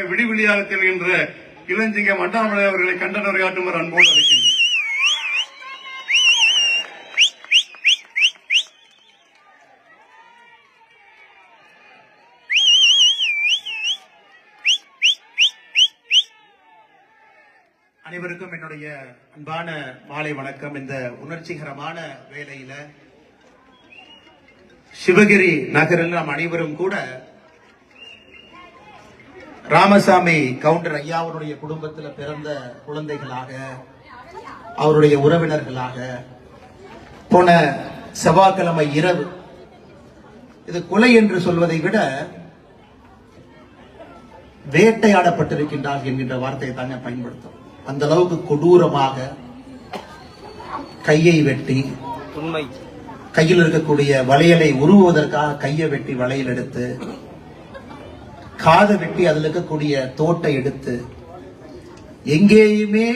தலைவர் விடிவிழியாக செல்கின்ற இளஞ்சிங்கம் அண்ணாமலை அவர்களை கண்டனரையாற்றுமாறு அன்போடு அழைக்கின்றேன் அனைவருக்கும் என்னுடைய அன்பான மாலை வணக்கம். இந்த உணர்ச்சிகரமான வேலையில சிவகிரி நகரில் நாம் அனைவரும் கூட ராமசாமி கவுண்டர் ஐயாவுடைய குடும்பத்தில் பிறந்த குழந்தைகளாக அவருடைய உறவினர்களாக போன செவ்வாய்க்கிழமை இரவு இது கொலை என்று சொல்வதை விட வேட்டையாடப்பட்டிருக்கின்றார் என்கின்ற வார்த்தையை தாங்க பயன்படுத்தும் அந்த அளவுக்கு கொடூரமாக கையை வெட்டி கையில் இருக்கக்கூடிய வளையலை உருவுவதற்காக கையை வெட்டி வளையல் எடுத்து காதை வெட்டி அதில் இருக்கக்கூடிய தோட்டை எடுத்து எங்கேயுமே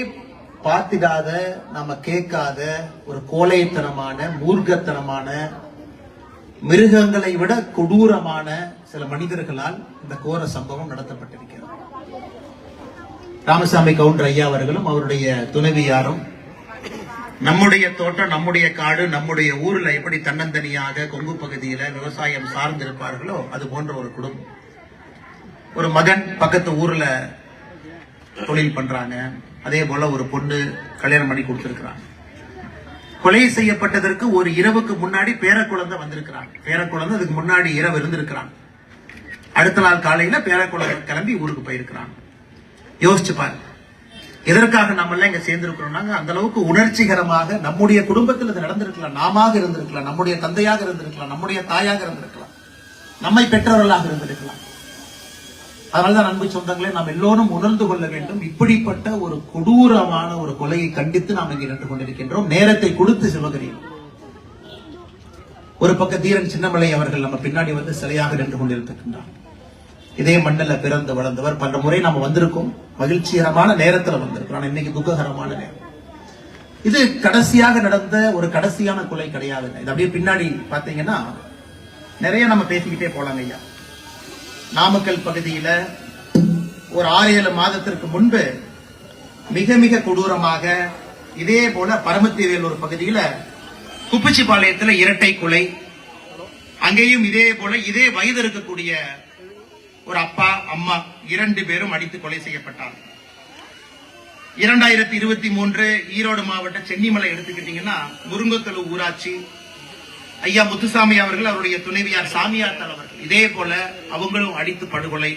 பார்த்திடாத நாம கேட்காத ஒரு கோழைத்தனமான மூர்க்கத்தனமான மிருகங்களை விட கொடூரமான சில மனிதர்களால் இந்த கோர சம்பவம் நடத்தப்பட்டிருக்கிறது. ராமசாமி கவுண்டர் ஐயா அவர்களும் அவருடைய துணைவியாரும் நம்முடைய தோட்டம் நம்முடைய காடு நம்முடைய ஊர்ல எப்படி தன்னந்தனியாக கொங்கு பகுதியில விவசாயம் சார்ந்திருப்பார்களோ அது போன்ற ஒரு குடும்பம். ஒரு மகன் பக்கத்து ஊர்ல தொழில் பண்றாங்க. அதே போல ஒரு பொண்ணு கல்யாணம் பண்ணி கொடுத்திருக்கிறாங்க. கொலை செய்யப்பட்டதற்கு ஒரு இரவுக்கு முன்னாடி பேரக்குழந்தை வந்திருக்கிறாங்க. பேரக்குழந்தை அதுக்கு முன்னாடி இரவு இருந்திருக்கிறாங்க. அடுத்த நாள் காலையில பேரக்குழந்தை கிளம்பி ஊருக்கு போயிருக்கிறாங்க. யோசிச்சு பாருங்க. எதற்காக நம்ம எல்லாம் இங்க சேர்ந்திருக்கிறோம்னாங்க அந்த அளவுக்கு உணர்ச்சிகரமாக நம்முடைய குடும்பத்தில் இது நடந்திருக்கலாம். நாம இருந்திருக்கலாம். நம்முடைய தந்தையாக இருந்திருக்கலாம். நம்முடைய தாயாக இருந்திருக்கலாம். நம்மை பெற்றவர்களாக இருந்திருக்கலாம். அதனாலதான் அன்பு சொந்தங்களே நாம் எல்லோரும் உணர்ந்து கொள்ள வேண்டும். இப்படிப்பட்ட ஒரு கொடூரமான ஒரு கொலையை கண்டித்து நாம் இங்கே நின்று கொண்டிருக்கின்றோம். நேரத்தை கொடுத்து சிவகரியும் ஒரு பக்க தீரன் சின்னமலை அவர்கள் நம்ம பின்னாடி வந்து சிலையாக நின்று கொண்டிருக்கின்றார். இதே மண்ணில் பிறந்து வளர்ந்தவர். பல முறை நம்ம வந்திருக்கோம். மகிழ்ச்சிகரமான நேரத்துல ஆனால் இன்னைக்கு துக்ககரமான நேரம். இது கடைசியாக நடந்த ஒரு கடைசியான கொலை கிடையாதுங்க. இது அப்படியே பின்னாடி பாத்தீங்கன்னா நிறைய நம்ம பேசிக்கிட்டே போலாங்க ஐயா. நாமக்கல் பகுதியில ஒரு ஆறு ஏழு மாதத்திற்கு முன்பு மிக மிக கொடூரமாக இதே போல பரமத்திவேல் ஒரு பகுதியில குப்பிச்சிபாளையத்தில் இரட்டை கொலை அங்கேயும் இதே போல இதே வயது இருக்கக்கூடிய ஒரு அப்பா அம்மா இரண்டு பேரும் அடித்து கொலை செய்யப்பட்டார் இரண்டாயிரத்தி இருபத்தி மூன்று ஈரோடு மாவட்ட சென்னிமலை எடுத்துக்கிட்டீங்கன்னா முருங்கத்தலு ஊராட்சி ஐயா முத்துசாமி அவர்கள் அவருடைய துணைவியார் சாமியார் தலைவர்கள் இதே போல அவங்களும் அடித்து படுகொலை.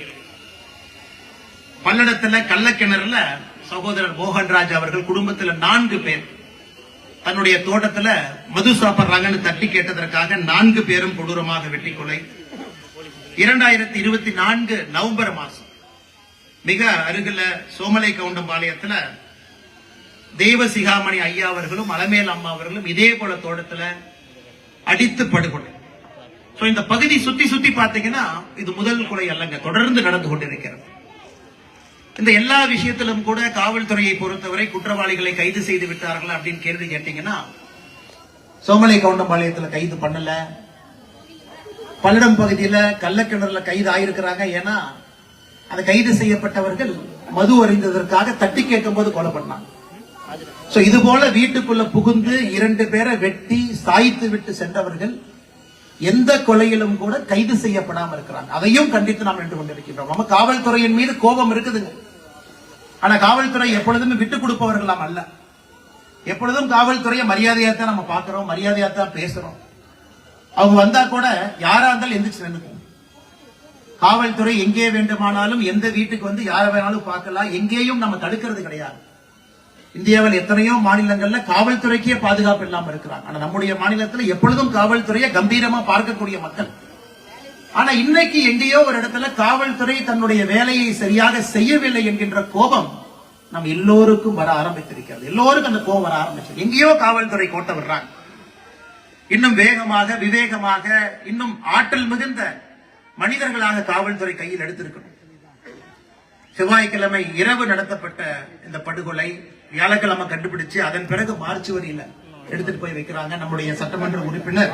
பல்லடத்துல கள்ளக்கிணறுல சகோதரர் மோகன்ராஜ் அவர்கள் குடும்பத்துல நான்கு பேர். தன்னுடைய தோட்டத்துல மது சாப்பிடுறாங்கன்னு தட்டி கேட்டதற்காக நான்கு பேரும் கொடூரமாக வெட்டி கொலை. இரண்டாயிரத்தி இருபத்தி நான்கு நவம்பர் மாசம். மிக அருகில சோமலை கவுண்டம்பாளையத்துல தெய்வ சிகாமணி ஐயா அவர்களும் அலமேல் அம்மா அவர்களும் இதே போல தோட்டத்துல அடித்து படுகொலை சோ இந்த பகுதி சுத்தி சுத்தி பாத்தீங்கன்னா இது முதல் கொலை அல்லங்க. தொடர்ந்து நடந்து கொண்டிருக்கிறது. இந்த எல்லா விஷயத்திலும் கூட காவல்துறையை பொறுத்தவரை குற்றவாளிகளை கைது செய்து விட்டார்கள் அப்படின்னு கேள்வி கேட்டீங்கன்னா சோமலை கவுண்டம்பாளையத்துல கைது பண்ணல. பல்லடம் பகுதியில கள்ளக்கிணறுல கைது ஆயிருக்கிறாங்க. ஏன்னா அந்த கைது செய்யப்பட்டவர்கள் மது அறிந்ததற்காக தட்டி கேட்கும் போது கொலை பண்ணாங்க. சோ இது போல வீட்டுக்குள்ள புகுந்து இரண்டு பேரை வெட்டி சாய்த்து விட்டு சென்றவர்கள் எந்த கொலையிலும் கூட கைது செய்யப்படாம இருக்கிறாங்க. அதையும் கண்டித்து நாம் நின்று கொண்டிருக்கின்றோம். நம்ம காவல்துறையின் மீது கோபம் இருக்குதுங்க. ஆனா காவல்துறை எப்பொழுதுமே விட்டு கொடுப்பவர்களாம் அல்ல. எப்பொழுதும் காவல்துறையை மரியாதையா தான் நம்ம பாக்குறோம் மரியாதையா தான் பேசுறோம். அவங்க வந்தா கூட யாரா இருந்தாலும் எந்திரிச்சு நின்னுக்கும் காவல்துறை எங்கே வேண்டுமானாலும் எந்த வீட்டுக்கு வந்து யாரை வேணாலும் பார்க்கலாம். எங்கேயும் நம்ம தடுக்கிறது கிடையாது. இந்தியாவில் எத்தனையோ மாநிலங்கள்ல காவல்துறைக்கே பாதுகாப்பு இல்லாம இருக்கிறாங்க. ஆனா நம்முடைய மாநிலத்துல எப்பொழுதும் காவல்துறையை கம்பீரமா பார்க்கக்கூடிய மக்கள். ஆனா இன்னைக்கு எங்கேயோ ஒரு இடத்துல காவல்துறை தன்னுடைய வேலையை சரியாக செய்யவில்லை என்கின்ற கோபம் நம் எல்லோருக்கும் வர ஆரம்பித்திருக்கிறது. எல்லோருக்கும் அந்த கோபம் வர ஆரம்பிச்சது எங்கேயோ காவல்துறை கோட்டை விடுறாங்க. இன்னும் வேகமாக விவேகமாக இன்னும் ஆற்றல் மிகுந்த மனிதர்களாக காவல்துறை கையில் எடுத்திருக்கணும். செவ்வாய்க்கிழமை இரவு நடத்தப்பட்ட இந்த படுகொலை வியாழக்கிழமை கண்டுபிடிச்சு அதன் பிறகு மார்ச் வரியில எடுத்துட்டு போய் வைக்கிறாங்க நம்முடைய சட்டமன்ற உறுப்பினர்.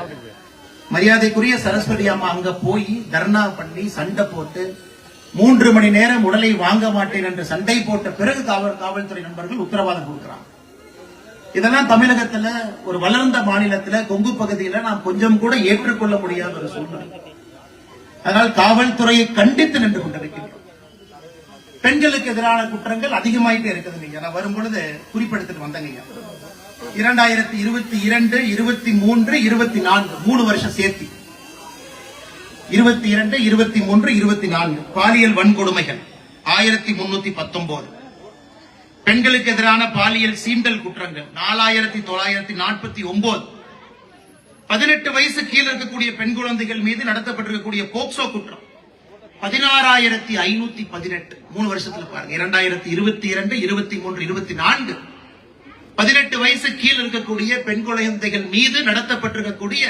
மரியாதைக்குரிய சரஸ்வதி அம்மா அங்க போய் தர்ணா பண்ணி சண்டை போட்டு மூன்று மணி நேரம் உடலை வாங்க மாட்டேன் என்று சண்டை போட்ட பிறகு காவல் காவல்துறை நண்பர்கள் உத்தரவாதம் கொடுக்கிறாங்க. இதெல்லாம் தமிழகத்துல ஒரு வளர்ந்த மாநிலத்துல கொங்கு பகுதியில நாம் கொஞ்சம் கூட ஏற்றுக்கொள்ள முடியாத ஒரு சூழ்நிலை. அதனால் காவல்துறையை கண்டித்து நின்று கொண்டிருக்கின்றோம். பெண்களுக்கு எதிரான குற்றங்கள் அதிகமாயிட்டே இருக்குதுங்க நான் வரும் பொழுது குறிப்பெடுத்துட்டு வந்தேங்க இரண்டாயிரத்தி இருபத்தி இரண்டு இருபத்தி மூன்று இருபத்தி நான்கு. மூணு வருஷம் சேர்த்தி. இருபத்தி இரண்டு இருபத்தி மூன்று இருபத்தி நான்கு. பாலியல் வன்கொடுமைகள். ஆயிரத்தி முன்னூத்தி பத்தொன்பது பெண்களுக்கு எதிரான பாலியல் சீண்டல் குற்றங்கள். நாலாயிரத்தி தொள்ளாயிரத்தி நாற்பத்தி ஒன்பது பதினெட்டு வயசு கீழே இருக்கக்கூடிய பெண் குழந்தைகள் மீது நடத்தப்பட்டிருக்கக்கூடிய போக்சோ குற்றம். பதினாறாயிரத்தி ஐநூத்தி பதினெட்டு. மூணு வருஷத்துல பாருங்க. இரண்டாயிரத்தி இருபத்தி இரண்டு இருபத்தி மூன்று இருபத்தி நான்கு. பதினெட்டு வயசு கீழ் இருக்கக்கூடிய பெண் குழந்தைகள் மீது நடத்தப்பட்டிருக்கக்கூடிய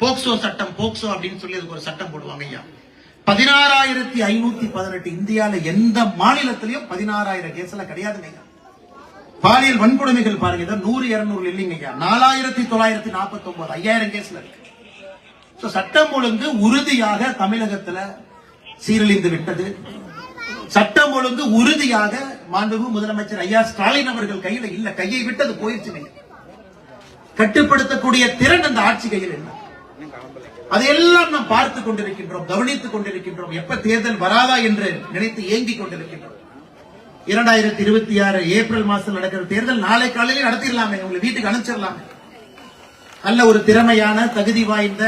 போக்சோ சட்டம் போக்சோ அப்படின்னு சொல்லி அதுக்கு ஒரு சட்டம் போடுவாங்க ஐயா. பதினாறாயிரத்தி ஐநூத்தி பதினெட்டு இந்தியால எந்த மாநிலத்திலையும் பதினாறாயிரம் கேஸ்ல கிடையாதுங்க ஐயா. பாலியல் வன்கொடுமைகள் பாருங்க. நூறு இருநூறு இல்லைங்க ஐயா. நாலாயிரத்தி தொள்ளாயிரத்தி நாற்பத்தி ஒன்பது ஐயாயிரம் கேஸ்ல இருக்கு. சட்டம் ஒழுங்கு உறுதியாக தமிழகத்துல சீரழிந்து விட்டது. சட்டம் ஒழுங்கு உறுதியாக மாண்புமிகு முதலமைச்சர் ஐயா ஸ்டாலின் அவர்கள் கையில இல்ல கையை விட்டது போயிருச்சு கட்டுப்படுத்தக்கூடிய திறன் அந்த ஆட்சி கையில் இல்லை. அதையெல்லாம் நாம் பார்த்து கொண்டிருக்கின்றோம் கவனித்துக் கொண்டிருக்கின்றோம். எப்ப தேர்தல் வராதா என்று நினைத்து ஏங்கிக் கொண்டிருக்கின்றோம். இரண்டாயிரத்தி இருபத்தி ஆறு ஏப்ரல் மாசம் நடக்கிற தேர்தல் நாளை காலையில நடத்திடலாமே உங்களை வீட்டுக்கு அனுப்பிச்சிடலாமே. நல்ல ஒரு திறமையான தகுதி வாய்ந்த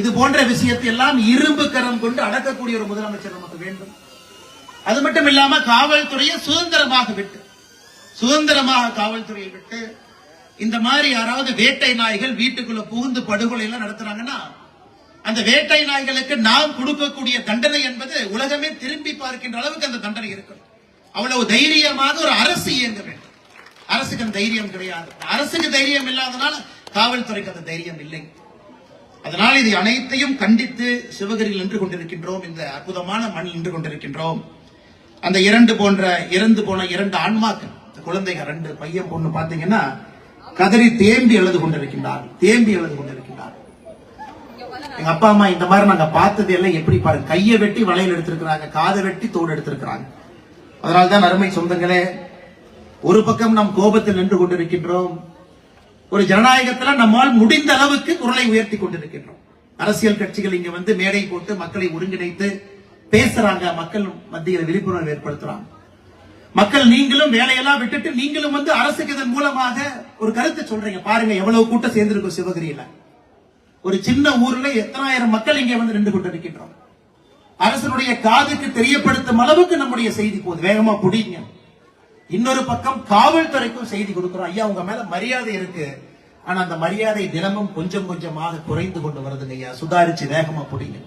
இது போன்ற விஷயத்தை எல்லாம் இரும்பு கரம் கொண்டு அடக்கக்கூடிய ஒரு முதலமைச்சர் நமக்கு வேண்டும். அது மட்டும் இல்லாம காவல்துறையை சுதந்திரமாக விட்டு சுதந்திரமாக காவல்துறையை விட்டு இந்த மாதிரி யாராவது வேட்டை நாய்கள் வீட்டுக்குள்ள புகுந்து படுகொலை எல்லாம் நடத்துறாங்கன்னா அந்த வேட்டை நாய்களுக்கு நாம் கொடுக்கக்கூடிய தண்டனை என்பது உலகமே திரும்பி பார்க்கின்ற அளவுக்கு அந்த தண்டனை இருக்கணும். அவ்வளவு தைரியமாக ஒரு அரசு இயங்க வேண்டும். அரசுக்கு அந்த தைரியம் கிடையாது. அரசுக்கு தைரியம் இல்லாதனால காவல்துறைக்கு அந்த தைரியம் இல்லை. அதனால் இது அனைத்தையும் கண்டித்து சிவகிரியில் நின்று கொண்டிருக்கின்றோம். இந்த அற்புதமான மண்ணில் நின்று கொண்டிருக்கின்றோம். அந்த இரண்டு போன்ற இறந்து போன இரண்டு ஆன்மாக்கள் இந்த குழந்தைங்க ரெண்டு பையன் பொண்ணு பாத்தீங்கன்னா கதறி தேம்பி எழுது கொண்டிருக்கின்றார். தேம்பி எழுது கொண்டிருக்கின்றார். எங்க அப்பா அம்மா இந்த மாதிரி நாங்க பார்த்தது எல்லாம் எப்படி பாருங்க. கையை வெட்டி வளையல் எடுத்திருக்கிறாங்க காதை வெட்டி தோடு எடுத்திருக்கிறாங்க. அதனால்தான் அருமை சொந்தங்களே ஒரு பக்கம் நாம் கோபத்தில் நின்று கொண்டிருக்கின்றோம். ஒரு ஜனநாயகத்துல நம்மால் முடிந்த அளவுக்கு குரலை உயர்த்தி கொண்டிருக்கின்றோம். அரசியல் கட்சிகள் இங்க வந்து மேடை போட்டு மக்களை ஒருங்கிணைத்து பேசுறாங்க. மக்கள் மத்தியில் விழிப்புணர்வு ஏற்படுத்துறாங்க. மக்கள் நீங்களும் வேலையெல்லாம் விட்டுட்டு நீங்களும் வந்து அரசுக்கு இதன் மூலமாக ஒரு கருத்தை சொல்றீங்க. பாருங்க எவ்வளவு கூட்டம் சேர்ந்திருக்கும் சிவகிரியில. ஒரு சின்ன ஊர்ல எத்தனாயிரம் மக்கள் இங்கே வந்து நின்று கொண்டிருக்கின்றோம். அரசனுடைய காதுக்கு தெரியப்படுத்தும் அளவுக்கு நம்முடைய செய்தி போகுது. வேகமா புடிங்க. இன்னொரு பக்கம் காவல்துறைக்கும் செய்தி கொடுக்கிறோம். ஐயா உங்க மேல மரியாதை இருக்கு. ஆனா அந்த மரியாதை தினமும் கொஞ்சம் கொஞ்சமாக குறைந்து கொண்டு வருதுங்க ஐயா. சுதாரிச்சு வேகமா புடிங்க.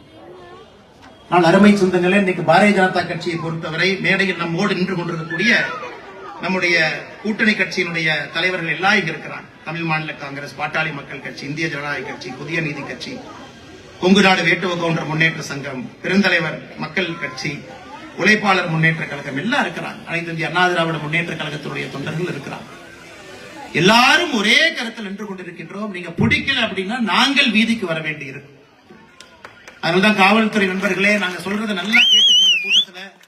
நான் அருமை சொந்தங்களே இன்னைக்கு பாரதிய ஜனதா கட்சியை பொறுத்தவரை மேடையில் நம்மோடு நின்று கொண்டிருக்கக்கூடிய நம்முடைய கூட்டணி கட்சியினுடைய தலைவர்கள் எல்லாம் இங்க இருக்கிறாங்க. தமிழ் மாநில காங்கிரஸ் பாட்டாளி மக்கள் கட்சி இந்திய ஜனநாயக கட்சி புதிய நீதி கட்சி கொங்கு நாடு வேட்டுவ கவுண்டர் முன்னேற்ற சங்கம் பெருந்தலைவர் மக்கள் கட்சி உழைப்பாளர் முன்னேற்ற கழகம் எல்லாம் இருக்கிறாங்க. அனைத்து இந்திய அண்ணா திராவிட முன்னேற்ற கழகத்தினுடைய தொண்டர்கள் இருக்கிறாங்க. எல்லாரும் ஒரே கருத்தில் நின்று கொண்டிருக்கின்றோம். நீங்க பிடிக்கல அப்படின்னா நாங்கள் வீதிக்கு வர வேண்டி இருக்கும் அதனாலதான் காவல்துறை நண்பர்களே நாங்க சொல்றதை நல்லா கேட்டுக்கோங்க கூட்டத்தில் கூட்டத்துல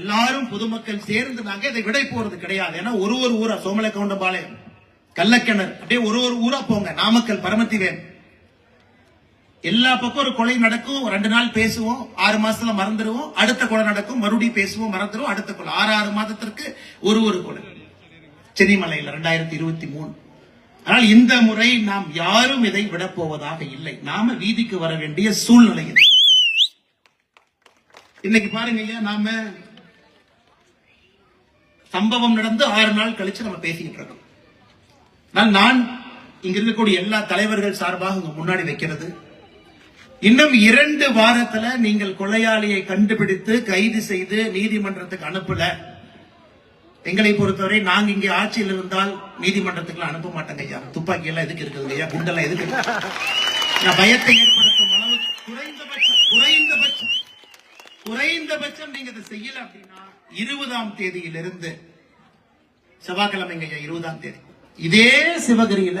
எல்லாரும் பொதுமக்கள் சேர்ந்து நாங்க இதை விடை போறது கிடையாது. ஏன்னா ஒரு ஒரு ஊரா சோமலை கவுண்டபாளையம் கள்ளக்கிணறு அப்படியே ஒரு ஒரு ஊரா போங்க. நாமக்கல் பரமத்திவேன் எல்லா பக்கம் ஒரு கொலை நடக்கும் ரெண்டு நாள் பேசுவோம் ஆறு மாசத்துல மறந்துடுவோம் அடுத்த கொலை நடக்கும் மறுபடியும் பேசுவோம் மறந்துடுவோம் அடுத்த கொலை. ஆறு ஆறு மாதத்திற்கு ஒரு ஒரு கொலை. சென்னிமலையில் ரெண்டாயிரத்தி இருபத்தி மூணு. ஆனால் இந்த முறை நாம் யாரும் இதை விடப் போவதாக இல்லை. நாம வீதிக்கு வர வேண்டிய சூழ்நிலை இன்னைக்கு பாருங்க ஐயா நாம சம்பவம் நடந்து ஆறு நாள் கழிச்சு நம்ம பேசிக்கிட்டு இருக்கோம். நான் இங்க இருக்கக்கூடிய எல்லா தலைவர்கள் சார்பாக உங்க முன்னாடி வைக்கிறது இன்னும் இரண்டு வாரத்துல நீங்கள் கொலையாளியை கண்டுபிடித்து கைது செய்து நீதிமன்றத்துக்கு அனுப்பல. எங்களை பொறுத்தவரை நாங்க இங்கே ஆட்சியில் இருந்தால் நீதிமன்றத்துக்கு அனுப்ப மாட்டோங்க ஐயா. துப்பாக்கி எல்லாம் எதுக்கு இருக்குது ஐயா? குண்டெல்லாம் எதுக்கு நான் பயத்தை ஏற்படுத்தும் அளவு குறைந்தபட்சம் குறைந்தபட்சம் குறைந்தபட்சம் நீங்க இதை செய்யல அப்படின்னா இருபதாம் தேதியிலிருந்து செவ்வாய்க்கிழமைங்க ஐயா இருபதாம் தேதி. இதே சிவகிரியில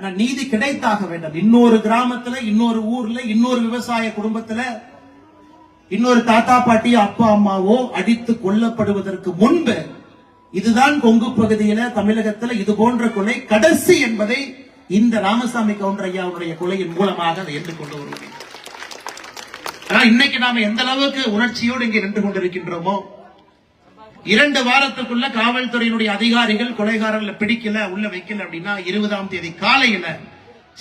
ஆனா நீதி கிடைத்தாக வேண்டும். இன்னொரு கிராமத்துல இன்னொரு ஊர்ல இன்னொரு விவசாய குடும்பத்துல இன்னொரு தாத்தா பாட்டி அப்பா அம்மாவோ அடித்து கொல்லப்படுவதற்கு முன்பு இதுதான் கொங்கு பகுதியில தமிழகத்துல இது போன்ற கொலை கடைசி என்பதை இந்த ராமசாமி கவுண்டர் ஐயாவுடைய கொலையின் மூலமாக அதை எதிர்கொண்டு வருவேன் ஆனா இன்னைக்கு நாம எந்த அளவுக்கு உணர்ச்சியோடு இங்கே நின்று கொண்டிருக்கின்றோமோ இரண்டு வாரத்துக்குள்ள காவல்துறையினுடைய அதிகாரிகள் கொலைகாரர்களை பிடிக்கல உள்ள வைக்கல அப்படின்னா இருபதாம் தேதி காலையில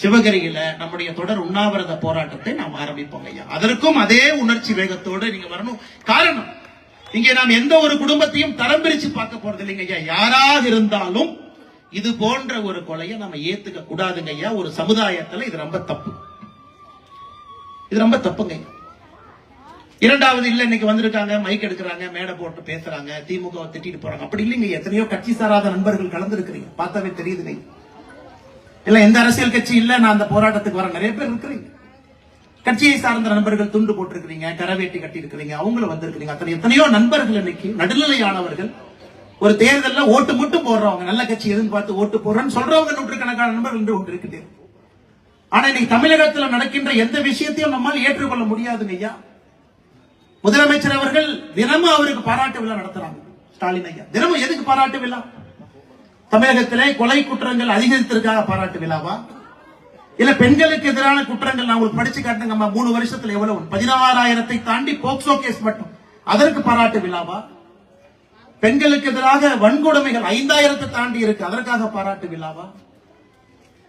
சிவகிரியில நம்முடைய தொடர் உண்ணாவிரத போராட்டத்தை நாம் ஆரம்பிப்போம் ஐயா. அதற்கும் அதே உணர்ச்சி வேகத்தோடு நீங்க வரணும். காரணம் இங்கே நாம் எந்த ஒரு குடும்பத்தையும் தரம் பிரிச்சு பார்க்க போறது இல்லைங்க ஐயா. யாராக இருந்தாலும் இது போன்ற ஒரு கொலையை நம்ம ஏத்துக்க கூடாதுங்க ஐயா. ஒரு சமுதாயத்துல இது ரொம்ப தப்பு. இது ரொம்ப தப்புங்க ஐயா. இரண்டாவது இல்ல இன்னைக்கு வந்திருக்காங்க மைக் எடுக்கிறாங்க மேடை போட்டு பேசுறாங்க திமுக திட்டிட்டு போறாங்க. அப்படி இல்லைங்க எத்தனையோ கட்சி சாராத நண்பர்கள் கலந்துருக்கிறீங்க. பார்த்தாவே தெரியுது நீங்க இல்ல எந்த அரசியல் கட்சி இல்ல நான் அந்த போராட்டத்துக்கு வர நிறைய பேர் இருக்கிறீங்க. கட்சியை சார்ந்த நண்பர்கள் துண்டு போட்டிருக்கிறீங்க கரவேட்டி கட்டி இருக்கிறீங்க அவங்களும் வந்திருக்கிறீங்க. அத்தனை எத்தனையோ நண்பர்கள் இன்னைக்கு நடுநிலையானவர்கள். ஒரு தேர்தலில் ஓட்டு மட்டும் போடுறவங்க நல்ல கட்சி எதுன்னு பார்த்து ஓட்டு போடுறேன்னு சொல்றவங்க நூற்றுக்கணக்கான நண்பர்கள் என்று ஒன்று இருக்குது ஆனா இன்னைக்கு தமிழகத்துல நடக்கின்ற எந்த விஷயத்தையும் நம்மால் ஏற்றுக்கொள்ள முடியாதுங்க ஐயா. முதலமைச்சர் அவர்கள் தினமும் அவருக்கு பாராட்டு விழா நடத்துறாங்க. ஸ்டாலின் ஐயா. தினமும் எதுக்கு பாராட்டு விழா? தமிழகத்திலே கொலை குற்றங்கள் அதிகரித்திருக்காக பாராட்டு விழாவா? இல்ல பெண்களுக்கு எதிரான குற்றங்கள் நான் உங்களுக்கு படிச்சு காட்டுங்கம்மா மூணு வருஷத்துல எவ்வளவு? பதினாறாயிரத்தை தாண்டி போக்சோ கேஸ் மட்டும். அதற்கு பாராட்டு விழாவா? பெண்களுக்கு எதிராக வன்கொடுமைகள் ஐந்தாயிரத்தை தாண்டி இருக்கு. அதற்காக பாராட்டு விழாவா?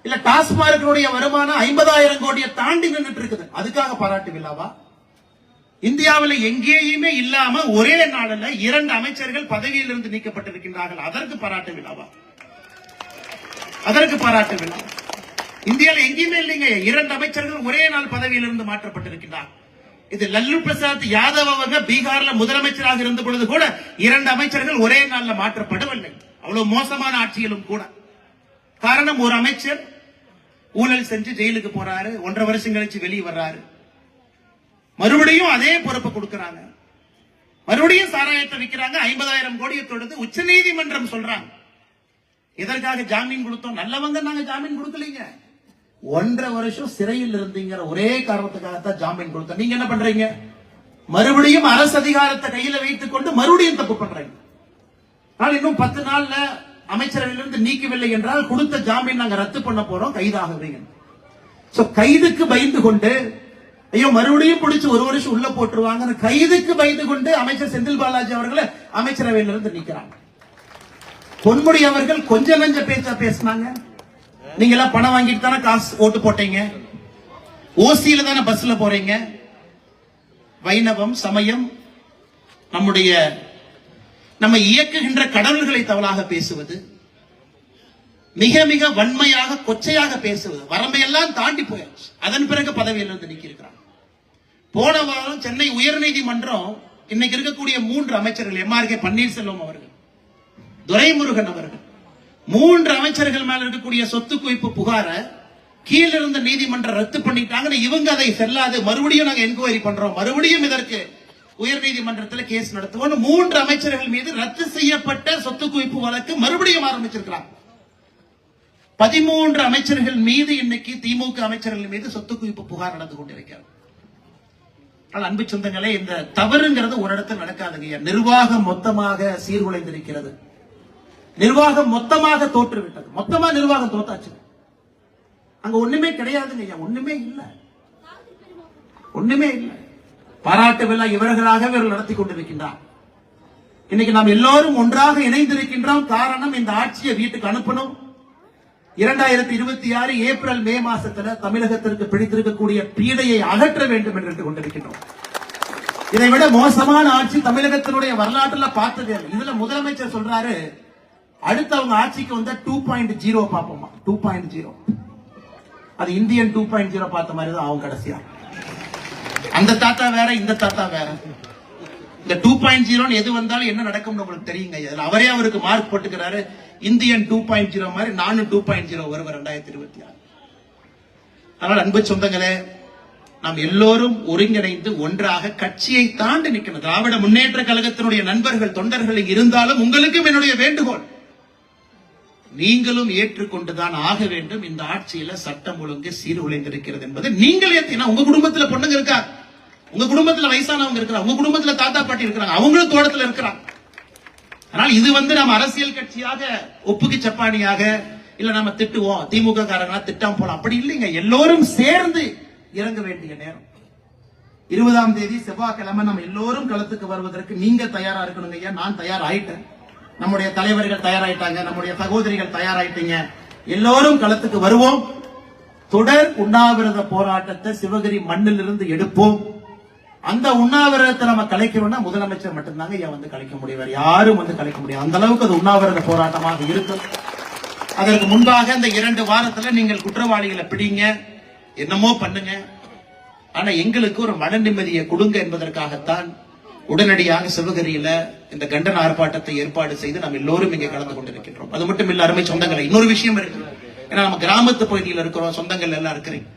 இல்ல டாஸ்மார்க்கினுடைய வருமானம் ஐம்பதாயிரம் கோடியை தாண்டி நின்றுட்டு இருக்குது. அதுக்காக பாராட்டு விழாவா? இந்தியாவில் எங்கேயுமே இல்லாம ஒரே நாளில் இரண்டு அமைச்சர்கள் பதவியிலிருந்து நீக்கப்பட்டிருக்கின்றார்கள். அதற்கு பாராட்டு விழாவா? அதற்கு பாராட்டு விழா. இந்தியாவில் எங்கேயுமே இல்லைங்க. இரண்டு அமைச்சர்கள் ஒரே நாள் பதவியிலிருந்து மாற்றப்பட்டிருக்கின்றார். இது லல்லு பிரசாத் யாதவ் அவங்க பீகார்ல முதலமைச்சராக இருந்த பொழுது கூட இரண்டு அமைச்சர்கள் ஒரே நாள்ல மாற்றப்படவில்லை. அவ்வளவு மோசமான ஆட்சியிலும் கூட. காரணம் ஒரு அமைச்சர் ஊழல் செஞ்சு ஜெயிலுக்கு போறாரு. ஒன்றரை வருஷம் கழிச்சு வெளியே வர்றாரு. மறுபடியும் அதே பொறுப்பை கொடுக்கறாங்க. மறுபடியும் சாராயத்தை விற்கிறாங்க ஐம்பதாயிரம் கோடியை தொடுத்து உச்ச நீதிமன்றம் சொல்றாங்க. எதற்காக ஜாமீன் கொடுத்தோம்? நல்லவங்க நாங்க ஜாமீன் கொடுக்கலீங்க. ஒன்றரை வருஷம் சிறையில் இருந்தீங்கிற ஒரே காரணத்துக்காகத்தான் ஜாமீன் கொடுத்தோம். நீங்க என்ன பண்றீங்க? மறுபடியும் அரசு அதிகாரத்தை கையில வைத்துக் கொண்டு மறுபடியும் தப்பு பண்றீங்க. ஆனால் இன்னும் பத்து நாள்ல அமைச்சரவையிலிருந்து நீக்கவில்லை என்றால் கொடுத்த ஜாமீன் நாங்க ரத்து பண்ண போறோம் கைதாகுவீங்க கைதுக்கு பயந்து கொண்டு ஐயோ மறுபடியும் பிடிச்சு ஒரு வருஷம் உள்ள போட்டுருவாங்க. கைதுக்கு பயந்து கொண்டு அமைச்சர் செந்தில் பாலாஜி அவர்களை அமைச்சரவையிலிருந்து நிக்கிறாங்க. பொன்முடி அவர்கள் கொஞ்ச நஞ்ச பேச்சா பேசினாங்க. நீங்க எல்லாம் பணம் வாங்கிட்டு தானே காசு ஓட்டு போட்டீங்க? ஓசியில தானே பஸ்ல போறீங்க? வைணவம் சமயம் நம்முடைய நம்ம இயக்குகின்ற கடவுள்களை தவறாக பேசுவது மிக மிக வன்மையாக கொச்சையாக பேசுவது வரம்பையெல்லாம் தாண்டி போயாச்சு. அதன் பிறகு பதவியிலிருந்து நீக்கியிருக்கிறார் போன வாரம் சென்னை உயர்நீதிமன்றம் இன்னைக்கு இருக்கக்கூடிய மூன்று அமைச்சர்கள் எம் ஆர் கே பன்னீர்செல்வம் அவர்கள் துரைமுருகன் அவர்கள் மூன்று அமைச்சர்கள் மேல இருக்கக்கூடிய சொத்து குவிப்பு புகார கீழ இருந்த நீதிமன்றம் ரத்து பண்ணிட்டாங்கன்னு இவங்க அதை செல்லாது. மறுபடியும் நாங்க என்கொயரி பண்றோம். மறுபடியும் இதற்கு உயர் நீதிமன்றத்தில் கேஸ் நடத்துவோம் மூன்று அமைச்சர்கள் மீது ரத்து செய்யப்பட்ட சொத்து குவிப்பு வழக்கு மறுபடியும் ஆரம்பிச்சிருக்கிறாங்க. பதிமூன்று அமைச்சர்கள் மீது இன்னைக்கு திமுக அமைச்சர்கள் மீது சொத்து குவிப்பு புகார் நடந்து கொண்டிருக்கிறது. ஆனால் அன்பு சொந்தங்களே இந்த தவறுங்கிறது ஒரு இடத்துல நடக்காதுங்க நிர்வாகம் மொத்தமாக சீர்குலைந்திருக்கிறது. நிர்வாகம் மொத்தமாக தோற்றுவிட்டது. மொத்தமா நிர்வாகம் தோத்தாச்சு. அங்க ஒண்ணுமே கிடையாதுங்க ஐயா. ஒண்ணுமே இல்ல. ஒண்ணுமே இல்லை. பாராட்டு விழா இவர்களாகவே இவர்கள் நடத்தி கொண்டிருக்கின்றார். இன்னைக்கு நாம் எல்லோரும் ஒன்றாக இணைந்திருக்கின்றோம். காரணம் இந்த ஆட்சியை வீட்டுக்கு அனுப்பணும். இரண்டாயிரத்தி இருபத்தி ஆறு ஏப்ரல் மே மாசத்துல தமிழகத்திற்கு பிடித்திருக்கக்கூடிய பீடையை அகற்ற வேண்டும் என்று கொண்டிருக்கின்றோம். இதை விட மோசமான ஆட்சி தமிழகத்தினுடைய வரலாற்றுல பார்த்தது இதுல முதலமைச்சர் சொல்றாரு அடுத்து அவங்க ஆட்சிக்கு வந்தா டூ பாயிண்ட் ஜீரோ பார்ப்போமா? டூ பாயிண்ட் ஜீரோ அது இந்தியன் டூ பாயிண்ட் ஜீரோ பார்த்த மாதிரி தான் அவங்க கடைசியா. அந்த தாத்தா வேற இந்த தாத்தா வேற. இந்த டூ பாயிண்ட் ஜீரோன்னு எது வந்தாலும் என்ன நடக்கும்னு உங்களுக்கு தெரியுங்க. அவரே அவருக்கு மார்க் போட்டுக்கிறாரு. இந்தியன் டூ பாயிண்ட் ஜீரோ மாதிரி நானும் டூ பாயிண்ட் ஜீரோ வருவேன் ரெண்டாயிரத்தி இருபத்தி ஆறு. அதனால் அன்பு சொந்தங்களே நாம் எல்லோரும் ஒருங்கிணைந்து ஒன்றாக கட்சியை தாண்டி நிற்கணும். திராவிட முன்னேற்ற கழகத்தினுடைய நண்பர்கள் தொண்டர்கள் இருந்தாலும் உங்களுக்கும் என்னுடைய வேண்டுகோள். நீங்களும் ஏற்றுக்கொண்டுதான் ஆக வேண்டும். இந்த ஆட்சியில சட்டம் ஒழுங்கு சீர்குலைந்திருக்கிறது என்பது நீங்கள் ஏத்தினா உங்க குடும்பத்துல பொண்ணுங்க இருக்கா? உங்க குடும்பத்துல வயசானவங்க இருக்கிறாங்க. உங்க குடும்பத்துல தாத்தா பாட்டி இருக்கிறாங்க. அவங்களும் தோட்டத்துல இருக்கிறாங்க. ஆனால் இது வந்து நம்ம அரசியல் கட்சியாக ஒப்புக்கு சப்பானியாக இல்ல நம்ம திட்டுவோம் திமுக காரங்களா திட்டாம போலாம் அப்படி இல்லைங்க. எல்லோரும் சேர்ந்து இறங்க வேண்டிய நேரம். இருபதாம் தேதி செவ்வாய்க்கிழமை நம்ம எல்லோரும் களத்துக்கு வருவதற்கு நீங்க தயாரா இருக்கணுங்க ஐயா. நான் தயார் ஆயிட்டேன் நம்முடைய தலைவர்கள் தயாராயிட்டாங்க. நம்முடைய சகோதரிகள் தயாராயிட்டீங்க. எல்லோரும் களத்துக்கு வருவோம். தொடர் உண்ணாவிரத போராட்டத்தை சிவகிரி மண்ணிலிருந்து எடுப்போம். அந்த உண்ணாவிரதத்தை நம்ம கலைக்கணும்னா முதலமைச்சர் மட்டும்தாங்க ஏன் வந்து கலைக்க முடியும். யாரும் வந்து கலைக்க முடியாது. அந்த அளவுக்கு அது உண்ணாவிரத போராட்டமாக இருக்கும். அதற்கு முன்பாக இந்த இரண்டு வாரத்துல நீங்கள் குற்றவாளிகளை பிடிங்க என்னமோ பண்ணுங்க. ஆனா எங்களுக்கு ஒரு மன நிம்மதியை கொடுங்க என்பதற்காகத்தான் உடனடியாக சிவகிரியில இந்த கண்டன ஆர்ப்பாட்டத்தை ஏற்பாடு செய்து நாம் எல்லோரும் இங்கே கலந்து கொண்டிருக்கின்றோம். அது மட்டும் இல்ல அருமை சொந்தங்களை இன்னொரு விஷயம் இருக்கு. ஏன்னா நம்ம கிராமத்து பகுதியில் இருக்கிறோம் சொந்தங்கள் எல்லாம் இருக்கிறீங்க.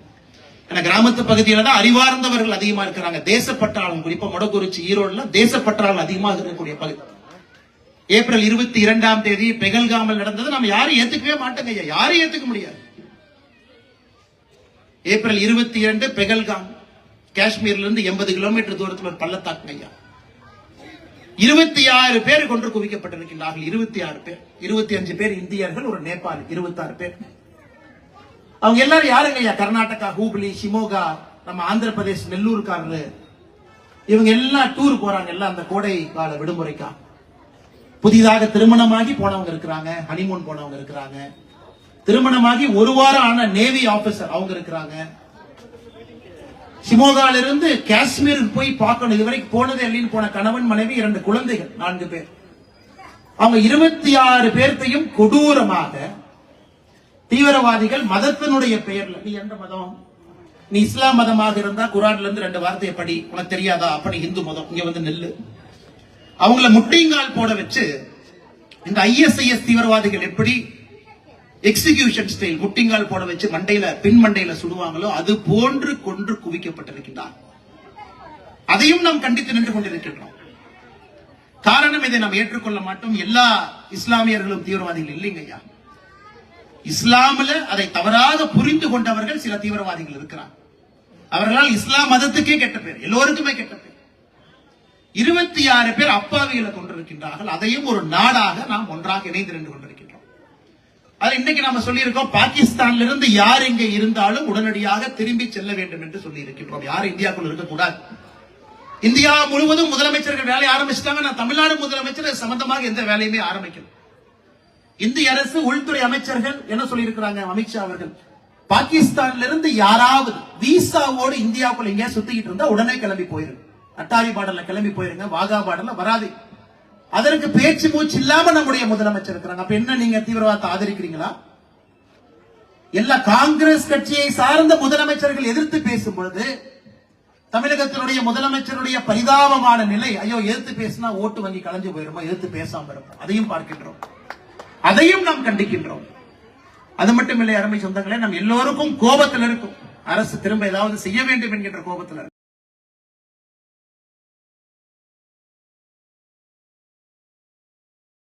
ஏன்னா கிராமத்து பகுதியில தான் அறிவார்ந்தவர்கள் அதிகமா இருக்கிறாங்க. தேசப்பற்றாளம் குறிப்பா மொடக்குறிச்சி ஈரோடுல தேசப்பற்றாளம் அதிகமாக இருக்கக்கூடிய பகுதி. ஏப்ரல் இருபத்தி இரண்டாம் தேதி பெகல்காமல் நடந்தது. நம்ம யாரும் ஏத்துக்கவே மாட்டோங்க ஐயா. யாரும் ஏத்துக்க முடியாது. ஏப்ரல் இருபத்தி இரண்டு பெகல்காம். காஷ்மீர்ல இருந்து எண்பது கிலோமீட்டர் தூரத்தில் ஒரு பள்ளத்தாக்குங்க ஐயா. இருபத்தி ஆறு பேர் கொன்று குவிக்கப்பட்டிருக்கின்றார்கள். இருபத்தி ஆறு பேர். இருபத்தி அஞ்சு பேர் இந்தியர்கள் ஒரு நேபாளி இருபத்தி ஆறு பேர். அவங்க எல்லாரும் யாருங்க ஐயா? கர்நாடகா ஹூப்ளி ஷிமோகா நம்ம ஆந்திர பிரதேஷ் நெல்லூர்காரரு. இவங்க எல்லாம் டூர் போறாங்க எல்லாம் அந்த கோடை கால விடுமுறைக்கா. புதிதாக திருமணமாகி போனவங்க இருக்கிறாங்க ஹனிமூன் போனவங்க இருக்கிறாங்க. திருமணமாகி ஒரு வாரம் ஆன நேவி ஆபீசர் அவங்க இருக்கிறாங்க. சிமோகால இருந்து காஷ்மீருக்கு போய் பார்க்கணும். இதுவரைக்கும் போனதே இல்லைன்னு போன கணவன் மனைவி இரண்டு குழந்தைகள் நான்கு பேர். அவங்க இருபத்தி ஆறு பேர்த்தையும் கொடூரமாக தீவிரவாதிகள் மதத்தினுடைய பெயர்ல. நீ எந்த மதம்? நீ இஸ்லாம் மதமாக இருந்தா குரான்ல இருந்து ரெண்டு வார்த்தையை படி உனக்கு தெரியாதா? அப்படி இந்து மதம். இங்க வந்து நெல்லு. அவங்கள முட்டிங்கால் போட வச்சு இந்த ஐஎஸ்ஐஎஸ் தீவிரவாதிகள் எப்படி எக்ஸிகியூஷன் ஸ்டைல் முட்டிங்கால் போட வச்சு மண்டையில பின் மண்டையில சுடுவாங்களோ அது போன்று கொன்று குவிக்கப்பட்டிருக்கின்றார். அதையும் நாம் கண்டித்து நின்று கொண்டிருக்கின்றோம். காரணம் இதை நாம் ஏற்றுக்கொள்ள மாட்டோம். எல்லா இஸ்லாமியர்களும் தீவிரவாதிகள் இல்லைங்க ஐயா. இஸ்லாமில் அதை தவறாக புரிந்து கொண்டவர்கள் சில தீவிரவாதிகள் இருக்கிறார் அவர்களால் இஸ்லாம் மதத்துக்கே கெட்ட பேர் எல்லோருக்குமே கெட்ட பேர். இருபத்தி ஆறு பேர் அப்பாவிகளை கொண்டிருக்கின்றார்கள். அதையும் ஒரு நாடாக நாம் ஒன்றாக இணைந்து நின்று கொண்டிருக்கின்றோம். அது இன்னைக்கு நாம சொல்லியிருக்கோம் பாகிஸ்தான்ல இருந்து யார் இங்கே இருந்தாலும் உடனடியாக திரும்பி செல்ல வேண்டும் என்று சொல்லி இருக்கின்றோம் யார் இந்தியாக்குள் இருக்கக்கூடாது. இந்தியா முழுவதும் முதலமைச்சர்கள் வேலையை ஆரம்பிச்சிட்டாங்க. நான் தமிழ்நாடு முதலமைச்சர் சம்பந்தமாக எந்த வேலையுமே ஆரம்பிக்கணும் இந்திய அரசு உள்துறை அமைச்சர்கள் என்ன சொல்லியிருக்கிறாங்க அமித்ஷா அவர்கள்? பாகிஸ்தான்ல இருந்து யாராவது விசாவோடு இந்தியாவுக்குள்ள எங்கேயா சுத்திக்கிட்டு இருந்தா உடனே கிளம்பி போயிருங்க அட்டாரி பாடல்ல கிளம்பி போயிருங்க வாகா பாடல்ல வராது. அதற்கு பேச்சு மூச்சு இல்லாம நம்முடைய முதலமைச்சர் இருக்கிறாங்க. அப்ப என்ன நீங்க தீவிரவாதத்தை ஆதரிக்கிறீங்களா? எல்லா காங்கிரஸ் கட்சியை சார்ந்த முதலமைச்சர்கள் எதிர்த்து பேசும் பொழுது தமிழகத்தினுடைய முதலமைச்சருடைய பரிதாபமான நிலை ஐயோ எதிர்த்து பேசினா ஓட்டு வங்கி கலைஞ்சு போயிருமா எதிர்த்து பேசாம இருக்கும் அதையும் பார்க்கின்றோம். அதையும் நாம் கண்டிக்கின்றோம். அது மட்டும் இல்லை அருமை சொந்தங்களே நம் எல்லோருக்கும் கோபத்தில் இருக்கும். அரசு திரும்ப ஏதாவது செய்ய வேண்டும் என்கின்ற கோபத்தில் இருக்கும்.